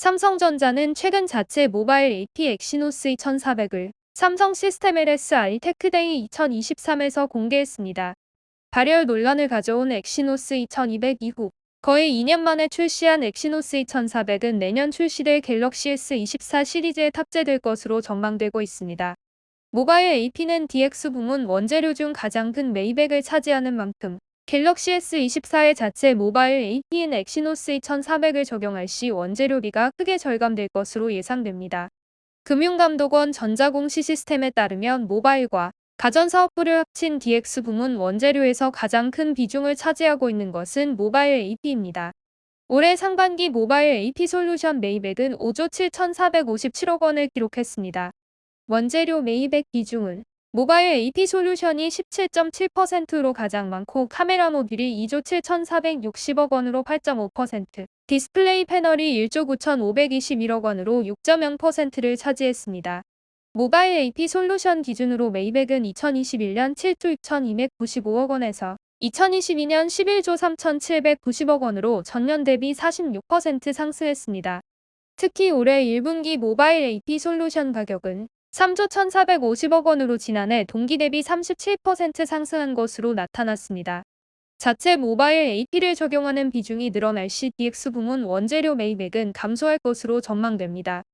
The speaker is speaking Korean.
삼성전자는 최근 자체 모바일 AP 엑시노스 2400을 삼성 시스템 LSI 테크데이 2023에서 공개했습니다. 발열 논란을 가져온 엑시노스 2200 이후 거의 2년 만에 출시한 엑시노스 2400은 내년 출시될 갤럭시 S24 시리즈에 탑재될 것으로 전망되고 있습니다. 모바일 AP는 DX 부문 원재료 중 가장 큰 메이백을 차지하는 만큼 갤럭시 S24의 자체 모바일 AP인 엑시노스 2400을 적용할 시 원재료비가 크게 절감될 것으로 예상됩니다. 금융감독원 전자공시 시스템에 따르면 모바일과 가전사업 부를 합친 DX 부문 원재료에서 가장 큰 비중을 차지하고 있는 것은 모바일 AP입니다. 올해 상반기 모바일 AP 솔루션 메이백은 5조 7,457억 원을 기록했습니다. 원재료 메이백 비중은 모바일 AP 솔루션이 17.7%로 가장 많고 카메라 모듈이 2조 7,460억 원으로 8.5%, 디스플레이 패널이 1조 9,521억 원으로 6.0%를 차지했습니다. 모바일 AP 솔루션 기준으로 메이백은 2021년 7조 6,295억 원에서 2022년 11조 3,790억 원으로 전년 대비 46% 상승했습니다. 특히 올해 1분기 모바일 AP 솔루션 가격은 3조 1,450억 원으로 지난해 동기 대비 37% 상승한 것으로 나타났습니다. 자체 모바일 AP를 적용하는 비중이 늘어날 시 DX 부문 원재료 메이백은 감소할 것으로 전망됩니다.